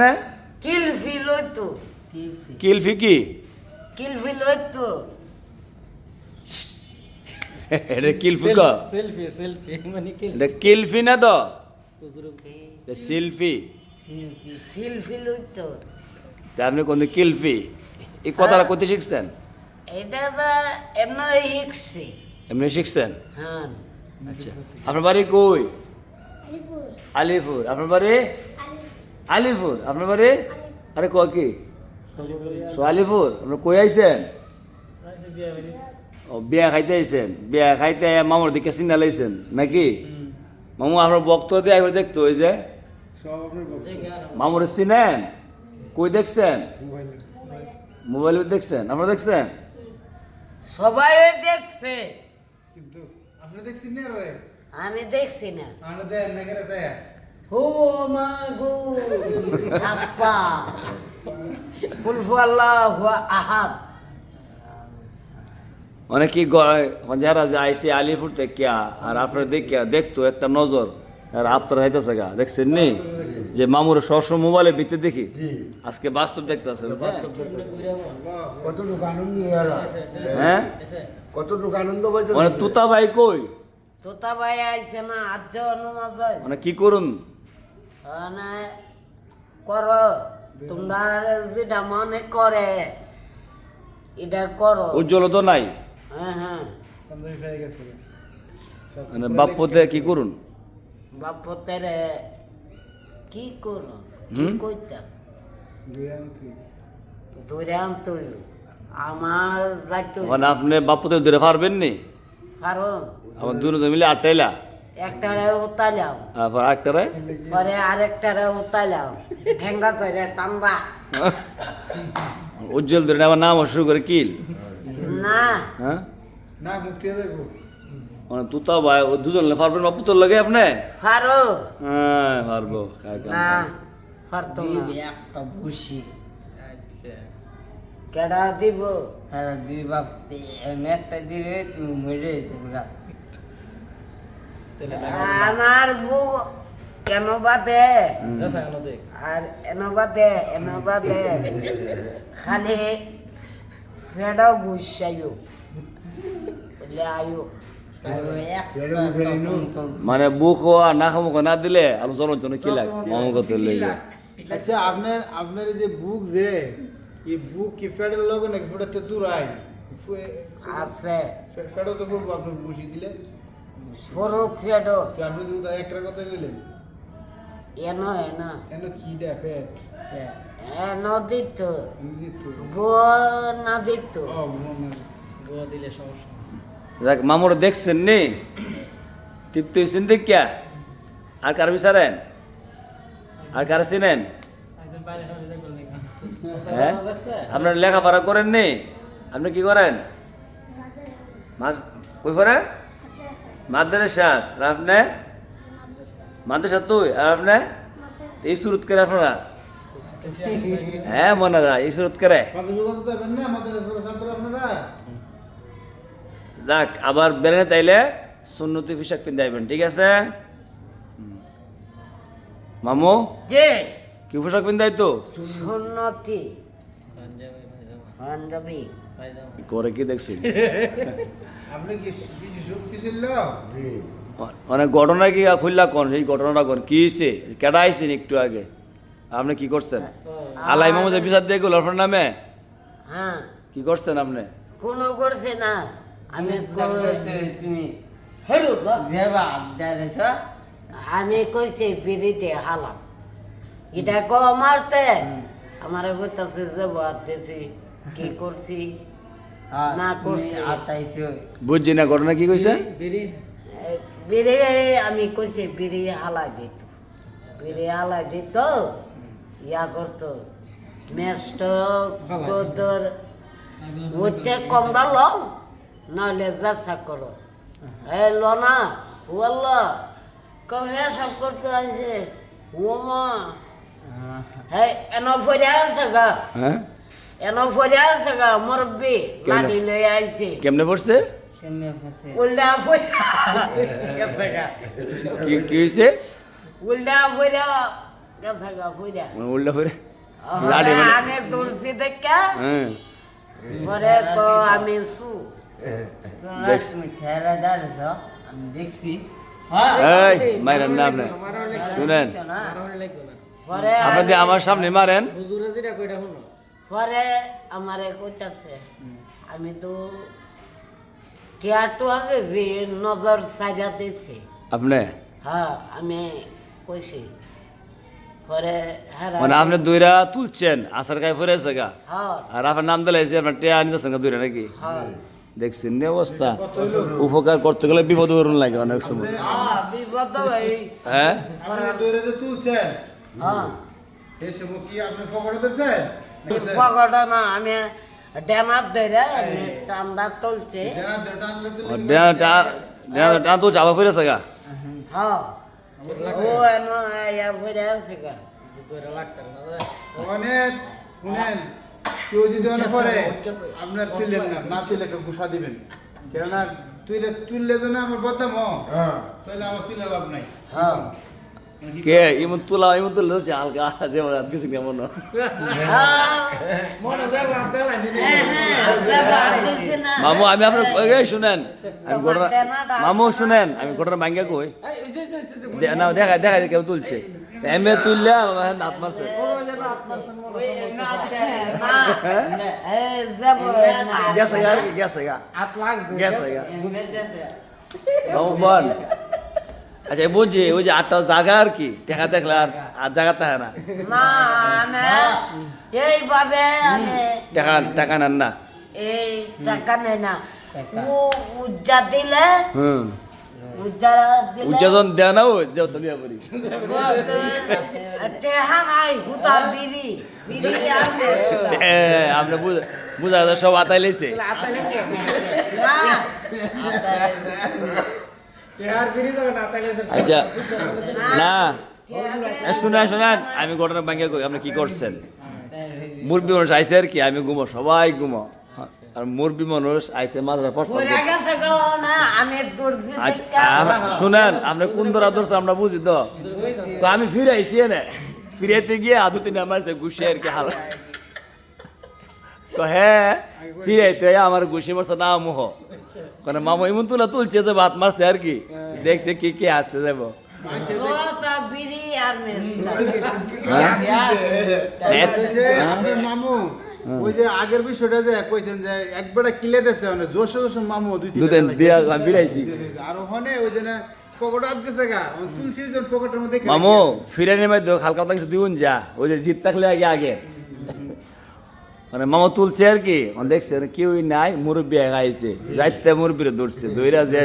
না। কিলফি লইতো কিলফি কি? কিলফি লইতো এটা কিলফি ক? সেলফি সেলফি মানে কি এটা কিলফি না তো? এটা সিলফি। সিলফি সিলফি লইতো তা আপনি কোন কিলফি? এই কথাটা কত শিখছেন? এটা তো এমন শিখছি। এমনি শিখছেন? হ্যাঁ। আচ্ছা। আপনার বাড়ি কই? আলিপুর। আপনার বাড়ি? আলিপুর আপনার বাড়ি? আরে কয় কি? সো আলিপুর আপনার কই আইছেন? ও বিয়া খাইতে আইছেন। বিয়া খাইতে মামুর দিকে চিন্তা লাইছেন নাকি? মামু আপনার বক্ত দিয়ে একবার দেখতো ওই যে? মামুর চিনেন? কই দেখছেন? মোবাইলে দেখছেন? আপনারা দেখছেন? সবাই দেখছে। কিন্তু আপনি দেখছেন না আমি দেখছি না। দেন না করে যায় ও মা গো। আপা কুলফু আল্লাহ আহাদ। অনেকে যারা যে আইসে আলিপুর থেকে আর আপনারা দেখিয়া দেখতো একটা নজর। আর আপনার হাইতেছে গা দেখছেন নি? যে মামুর সবসময় মোবাইলে ভিতরে দেখি। আজকে বাস্তব দেখতে আছে কতটুকু আনন্দ হলো হ্যাঁ? কতটুকু আনন্দ মানে তুতা ভাই কই? তোতা ভাই আইছে না আজ মানে কি করুন মানে কর তোমরা যেটা মনে করে এটা করো। উজ্জ্বল তো নাই? হ্যাঁ হ্যাঁ। মানে বাপ্পতে কি করুন? বাপতেরে কি করো কি হুম? কইতাম? দূরে আনতে। আমার যাইতে। মানে আপনি বাপ্পতে ধরে পারবেন নি কারণ আমার দুজন মিলে আটটাইলা। একটারে উতাইলাম তারপর আরেকটারে? পরে আরেকটারে উতাইলাম ঠেঙ্গা করে টানবা। উজ্জ্বল ধরে আবার নাম শুরু করে কিল। না। হ্যাঁ? না মুক্তি মানে তুতা ভাই দুজন পারবেন বাপ্পু তোর লাগে আপনি? পারো হ্যাঁ পারব। না পারতো না। একটা বুসি আচ্ছা। কেডা দিব? হ্যাঁ দুই বাপ একটা দিলে তুমি মরে যাবে আমার বউ দেখ। আর এন বাদে এন বাদে। খালি ফেডাও গুসাইও বলে আয়ো। মানে বুক আর না খামুক না দিলে আর জনের জন্য কি লাগে? মামু কত আচ্ছা আপনার আপনার যে বুক যে এই বুক কি ফেডের লগে নাকি ফেডাতে দূর আই আছে। ফেডও তো করব আপনি বসি দিলে আপনি তো কথা কইলেন? N N. এন কি দে ফেট এন দিত। আমি দিত। গো না দিত। ও মনে দেখ মামুর দেখছেন নি? তৃপ্ত হয়েছেন দেখিয়া? আর কার বিচারেন? আর কার চিনেন? হ্যাঁ? আপনার লেখাপড়া করেন নি? আপনি কি করেন? মাস কই পড়েন মাদ্রাসা আর আপনি মাদ্রাসা তুই আর আপনি এই সুরত করে আপনারা? হ্যাঁ মনে যায় এই সুরত করে। যাক আবার বেড়ে তাইলে সুন্নতি পোশাক পিন্ধে আইবেন ঠিক আছে? মামু? যে কি পোশাক পিন্ধাই তো সুন্নতি। পাঞ্জাবি। করে কি দেখছি মানে ঘটনা কি খুললা কোন? সেই ঘটনাটা কোন? কি হয়েছে কেডা আইছেন একটু আগে? আপনি কি করছেন? আলাই মামু যে বিচার দিয়ে গেল আপনার নামে? হ্যাঁ। কি করছেন আপনি? কোনো করছে না। আমি তুমি হেরো তো। যাবা আবদারেছ আমি কইছি বিড়িতে হালাম। এটা ক মারতে? আমার বলতেছে যে বাদতেছি কি করছি? না করছি। আতাইছো বুঝছি না ঘটনা কি কইছে? এ, বিড়ি আমি কইছি বিড়ি হালাই দিত। বিড়ি হালাই দিত ইয়া করতো। মেষ্ট তোর ওতে কমটা লও নইলে যাচা করো। এ লো না বলল কবে সব করতে আছে ও মা। হ্যাঁ এন ফরিয়া আছে গা। হ্যাঁ? এন ফরিয়া আছে গা মুরব্বী লাঠি লই আইছে। কেমনে পড়ছে? উল্টা কি কি হয়েছে উল্টা ফরিয়া গেছে গা ফুইরা মানে উল্টা ফিরে লাঠি মানে আমি দেখা। হ্যাঁ। পরে তো আমি সু। দেখছি। আমি মাইরেন না আপনি শুনেন। দিয়ে আমার সামনে মারেন। পরে আমারে কইতাছে আমি তো নজর সাজাতেছি আপনি? হ্যাঁ আমি কইছি পরে মানে আপনি দুইরা তুলছেন আসার গায়ে ফিরেছে গা? হ্যাঁ। আর আপনার নাম দিলাইছে আপনার টেয়া আনিতেছেন গা দুইরা নাকি? হ্যাঁ। দেখছেন নি অবস্থা। উপকার করতে গেলে বিপদ করুন লাগে অনেক সময়। হ্যাঁ বিপদ ভাই আপনি যে দৌড়ে যে তুলছেন? এই সময় কি আপনি ফকড়ে ধরছেন? না আমি ড্যামার ধরে টান্ডা তুলছে। টান তো চাপা ফিরেছে গা। হ্যাঁ ও এন ফিরে আছে অনেক শুনেন কেউ যদি অনেক পরে আপনার তুললেন না না তুলে একটা গুসা দিবেন। কেননা তুইলে তুললে তো না আমার বদনাম হয়। তাহলে আমার তুলে লাভ নাই। হ্যাঁ। কে? ইমন তুলা ইমন তুলে হচ্ছে হালকা। যে কিছু কেমন মামু আমি আপনার এই শুনেন আমি ঘটনা মামু শুনেন আমি ঘটনা ভাঙ্গা কই? দে- না দেখা দেখা কেউ তুলছে। এমএ তুললে হাত মারছে গেছে গা গেছে গা। গেছে গা। বল। আচ্ছা বুঝছি ওই যে আটটা জায়গা আর কি টাকা দেখলে আর আর জায়গা থাকে না। এইভাবে আমি টাকা টাকা নেন না। এই টাকা নেই না। উজ্জা দিলে হুম। উজ্জাজন দেয় না ও যে তুলিয়া পড়ি টেহা নাই হুতা বিড়ি বিড়ি আছে। এ, আপনি বুঝ বুঝা সব আতাই লেছে না। আচ্ছা না। শুনেন শুনেন আমি ঘটনা ভাঙ্গা কই আপনি কি করছেন? মুরবি মানুষ আইসে আর কি আমি ঘুমো সবাই ঘুমো। আর মুরবি মানুষ আইসে দর্জি আচ্ছা, শুনেন আপনি কোন ধরা ধরছে আমরা বুঝি তো। তো আমি ফিরে আইসি না ফিরেতে গিয়ে আদু তিন আমার গুছিয়ে আর কি হাল তো হ্যাঁ ফিরে তো আমার গুছি মারছে না মোহ। কারণ মামা এমন তুলা তুলছে যে ভাত মারছে আর কি। দেখছে কি কি আসছে যাব হ্যাঁ? আপনার মামু ওই যে আগের বিষয়টা যে কইছেন যে একবারে কিলে দেছে মানে জোশ জোশ মামু দুই লাগছে। দিয়া ফিরাইছি। আর ওখানে ওই যে না ফকট আটকেছে গা ওই তুলসী জন ফকটের মধ্যে খেলে মামু গিয়ে। ফিরানি মধ্যে হালকা দিউন যা ওই যে জিত থাকলে আগে আগে মানে মামা তুলছে আর কি। অন দেখছে মানে কেউই নাই, মুরব্বী আগাইছে যাইতে মুরব্বীরে দৌড়ছে দৌড়া যে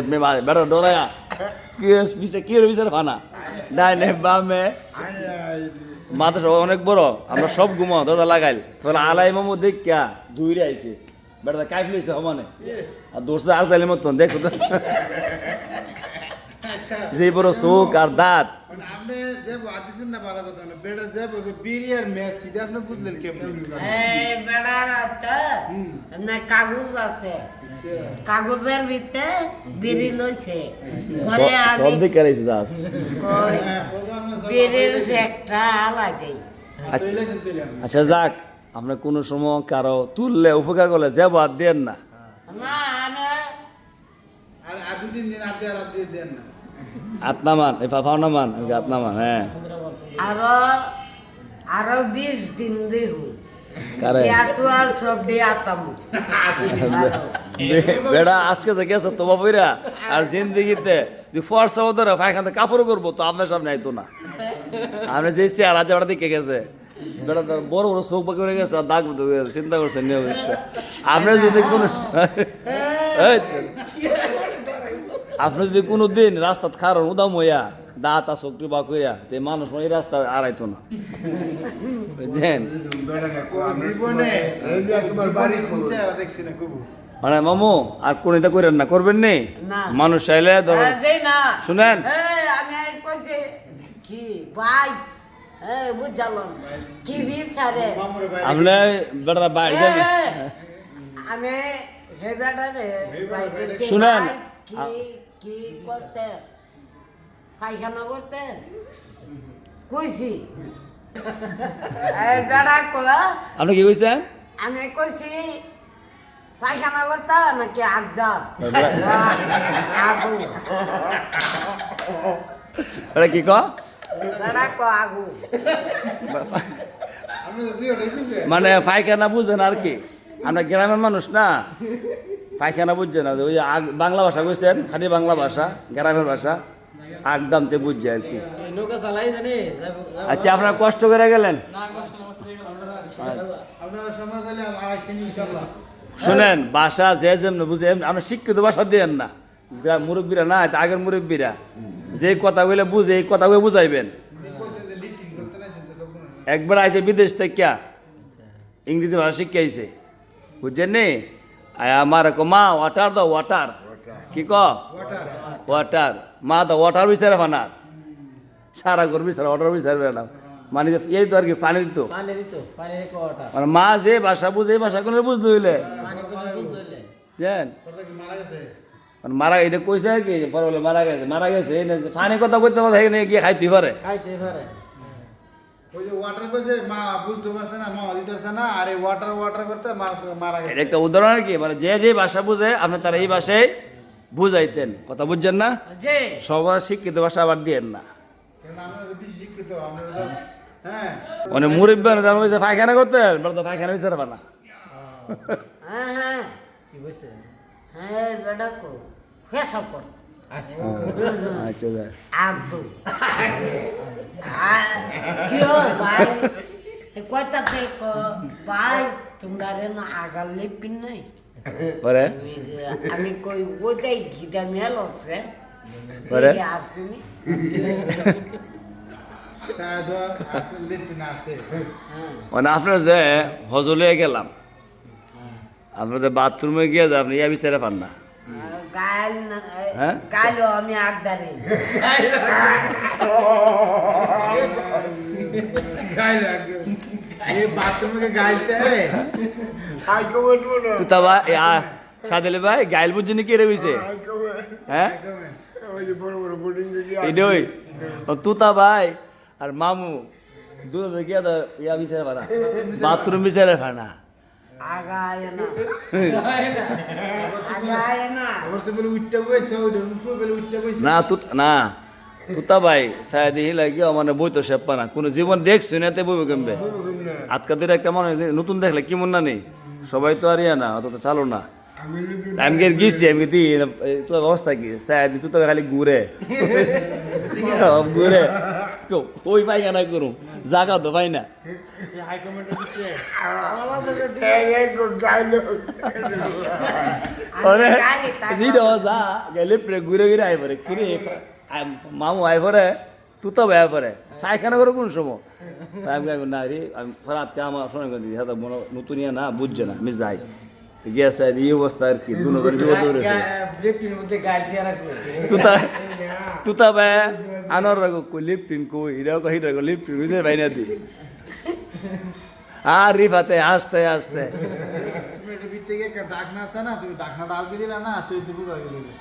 বেড়া ডরায়া। কি বামে মাথা সব অনেক বড়, আমরা সব আলাই মামু আর আর দেখো যে বড় চোখ আর দাঁত। আপনি যে আদিছেন না ভালো কথা না বেটার যে বিড়ি আর ম্যাচ এটা আপনি বুঝলেন কেমন? এই বেড়ার হাতে না কাগজ আছে। কাগজের ভিতরে বিড়ি লইছে। ঘরে সব- সব দিকে রয়েছে দাস। বিড়ির একটা লাগে। আচ্ছা। আচ্ছা যাক আপনার কোনো সময় কারও তুললে উপকার করলে যাব আর দেন না। না আর দিন আর দিয়ে দেন না। আত্মামান এই ফাফাওনা মান হ্যাঁ। আরও আরও বিশ দিন দেহু। আর বেড়া আজকে যে গেছে তো বাবুরা আর জিন্দিগিতে ফর্সা কাপড় করব তো আপনার সামনে আইতো না। আপনি যে চেয়ার আজ দিকে গেছে। বেড়া তার বড় বড় চোখ বাকি হয়ে গেছে আর দাগ চিন্তা করছেন নিয়ে অবস্থা আপনি যদি কোনো এই, আপনি যদি কোনো দিন রাস্তা খারণ উদাম হইয়া দাঁত চোখটি বা কইয়া তে মানুষ মানে এই রাস্তা আড়াইতো না। বুঝছেন? মানে মামু আর কোন এটা করেন না করবেন নি? না। মানুষ চাইলে ধরুন শুনেন। এই, আমি কইছি কি ভাই? এই বুঝলাম কি বিচারে? মামুরে বাইরে আপনি বেটা বাইরে যাবেন আমি শুনেন। কি করতে পায়খানা করতে কইছি। আপনি কি কইছেন? আমি কইছি পায়খানা করতা নাকি আড্ডা আগু এটা কি ক? বেড়া ক আগু। মানে পায়খানা বুঝেন আর কি। আমরা গ্রামের মানুষ না। পায়খানা বুঝছে না? ওই যে আগ- বাংলা ভাষা বুঝছেন? খালি বাংলা ভাষা গ্রামের ভাষা একদমতে বুঝছে আর কি। আচ্ছা আপনারা কষ্ট করে গেলেন? আপনারা সময় পেলে আমার আসেন ইনশাল্লাহ শুনেন ভাষা যে যেমন বুঝে আমরা শিক্ষিত ভাষা দিয়েন না। মুরব্বীরা না এটা আগের মুরব্বীরা। যে কথাগুলো বুঝে এই কথাগুলো বুঝাইবেন। একবার আইছে বিদেশ থেকে। ইংরেজি ভাষা শিখে আইছে বুঝছেন নি? আয় আমার কো মা ওয়াটার দাও ওয়াটার কি ক ওয়াটার ওয়াটার মা দাও ওয়াটার বিচারে ফানার সারা ঘর বিচারে ওয়াটার বিচারবে না মানে এই তো আর কি পানি দিত। পানি পানি মানে মা যে ভাষা বুঝে এই ভাষা কোনো বুঝতে হইলে পানি কথা মারা গেছে? মানে মারা এটা কইছে আর কি পরে মারা গেছে মারা গেছে। এই না যে ফানি কথা কইতে পারে এখানে গিয়ে খাইতে পারে। খাইতে পারে। ওই যে ওয়াটার কইছে মা বুঝতে পারছে না মা দিতে পারছে না আরে ওয়াটার ওয়াটার করতে মার- মারা এটা একটা উদাহরণ আর কি মানে যে যে ভাষা বুঝে আপনি তারা এই ভাষায় বুঝাইতেন কথা বুঝছেন না? যে সবার শিক্ষিত ভাষা আবার দিয়েন না। হ্যাঁ। মানে মুরব্বী দাম হয়েছে পায়খানা করতেন বলে তো পায়খানা হয়েছে না। হ্যাঁ হ্যাঁ। কি হ্যাঁ বেড়া কো ফেসব কর আচ্ছা। আচ্ছা। পরে আমি কই ঘিটা মেল আছে পরে? আসুনি মানে আপনার যে হজলে গেলাম। আপনাদের বাথরুমে গিয়ে আপনি ইয়া বিচারে পান না। গাল হ্যাঁ? আমি আগদারি সাদেলে ভাই গাইল বুঝছি নাকি রে হইছে? হ্যাঁ? তুতা ভাই আর মামু দুটো গিয়ে ইয়া বিচারে পানা বাথরুম বিচারে পানা আগায় না আগায় না আবার তো বলে উঠতে বইছে ওই রুফু বলে উঠতে বইছে না তুত না তুতা ভাই সায়া দিহি লাগিও মানে বই তো সেপ্পা না কোনো জীবন দেখছ না তে বইবে কেমবে আজকাদের একটা মনে নতুন দেখলে কি মন না নেই সবাই তো আর ইয়া না অত তো চালো না আমি যদি আমি দি তোর অবস্থা কি? সায়া দি তুই তো খালি ঘুরে। ঘুরে। কো- ওই পাই না করুম? জাগা তো পাই না। ঘুরে ঘুরে আই পরে। কিরে মামু আই পরে তুই তো আই পরে। পায়খানা করে কোন সময়? আমি না রে আমি ফরাতকে আমার শোনা মনে নতুন ইয়া না বুঝছে না আমি যাই। গেছে এই অবস্থা আর কি দুনো জন বিপদ রয়েছে লিফটির মধ্যে গাড়ি দিয়ে রাখছে তুতা তুতা বে আনর রাগো কই লিপটিন কই হিরাও কই হিরাও লিপটিন বুঝে বাইনা দি আর রিফাতে হাসতে হাসতে গিয়ে আছে না না গেলি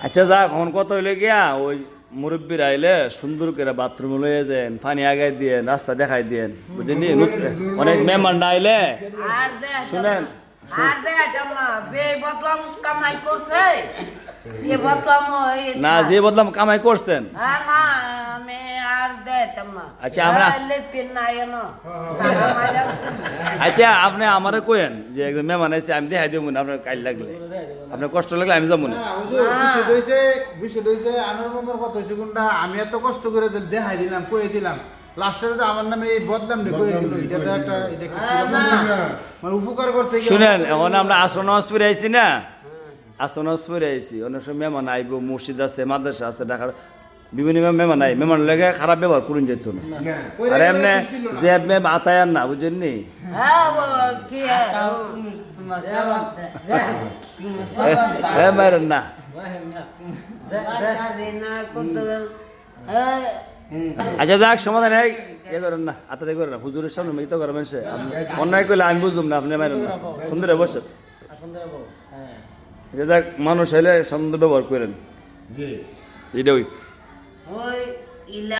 আচ্ছা যাক এখন কত হইলে গিয়া ওই মুরব্বীর আইলে সুন্দর করে বাথরুমে লয়ে যান পানি আগাই দিয়ে রাস্তা দেখাই দিয়েন বুঝলি অনেক মেহমান না আইলে শুনেন, আর দে জামা যে বদলাম কামাই করছে এ বদলাম ওই না যে বদলাম কামাই করছেন। হ্যাঁ আমি আর দে তাম্মা আচ্ছা, আমরা- এনো। আচ্ছা আপনি আমারে কইেন যে একজন মেহমান আইছে আমি দেখাই দেবো না আপনার কাল লাগলে। আপনার কষ্ট লাগলে আমি যাব না। বিষয় আনোর কত কোনটা আমি এত কষ্ট করে দেখাই দিলাম কয়ে দিলাম। লাস্টে তো আমার নামে এই বদনাম রে এটা তো একটা এটা মানে উপকার করতে শুনেন এখন আমরা আসর নামাজ আইছি না? আসর নামাজ পড়ে আইছি। অনেক সময় মেহমান আইব মসজিদ আছে মাদ্রাসা আছে ঢাকার বিভিন্ন মেহমান আই মেহমান লেগে খারাপ ব্যবহার করুন যেত না। আর এমনি না। যে আপনি আতায় আর না বুঝেন নি হ্যাঁ মারেন না। হ্যাঁ আচ্ছা যাক সমাধান এই এ করেন না আতাতে করেন না। হুজুরের সামনে মিত করেন সে অন্যায় করলে আমি বুঝলাম না আপনি মারেন না। সুন্দর বসে। হ্যাঁ। আচ্ছা যাক মানুষ হলে সুন্দর ব্যবহার করেন। জি। এটা ওই ওই ইলা